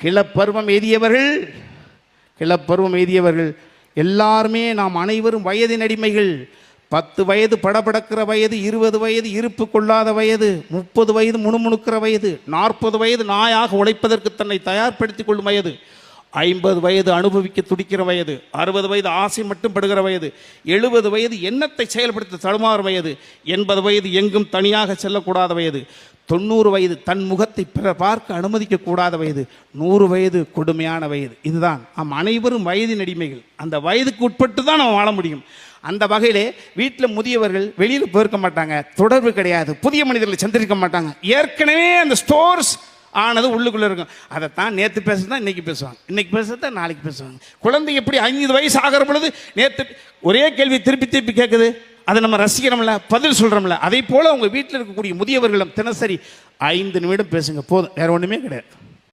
கிளப்பருவம் எதியவர்கள் கிளப்பருவம் எதியவர்கள் எல்லாருமே நாம் அனைவரும் வயதின் அடிமைகள் பத்து வயது படபடக்கிற வயது இருபது வயது இருப்பு கொள்ளாத வயது முப்பது வயது முணுமுணுக்கிற வயது நாற்பது வயது நாயாக உழைப்பதற்கு தன்னை தயார்படுத்திக் கொள்ளும் வயது ஐம்பது வயது அனுபவிக்க துடிக்கிற வயது அறுபது வயது ஆசை மட்டும் படுகிற வயது எழுபது வயது எண்ணத்தை செயல்படுத்த தடுமாறும் வயது எண்பது வயது எங்கும் தனியாக செல்லக்கூடாத வயது தொண்ணூறு வயது தன் முகத்தை பிற பார்க்க அனுமதிக்க கூடாத வயது நூறு வயது கொடுமையான வயது. இதுதான் நாம் அனைவரும் வயதின் அடிமைகள். அந்த வயதுக்கு உட்பட்டு தான் நம்ம வாழ முடியும். அந்த வகையிலே வீட்டில் முதியவர்கள் வெளியில் போயிருக்க மாட்டாங்க. தொடர்பு கிடையாது. புதிய மனிதர்களை சந்திருக்க மாட்டாங்க. ஏற்கனவே அந்த ஸ்டோர்ஸ் ஆனது உள்ளுக்குள்ளே இருக்கும். அதை தான் நேற்று பேசுறது தான் இன்னைக்கு பேசுவாங்க. இன்னைக்கு பேசுறது தான் நாளைக்கு பேசுவாங்க. குழந்தை எப்படி ஐந்து வயசு ஆகிற பொழுது நேற்று ஒரே கேள்வி திருப்பி திருப்பி கேட்குது அதை நம்ம ரசிக்கிறோம்ல பதில் சொல்கிறோம்ல அதே போல் உங்கள் வீட்டில் இருக்கக்கூடிய முதியவர்களும் தினசரி ஐந்து நிமிடம் பேசுங்க. போதும். வேற ஒன்றுமே கிடையாது.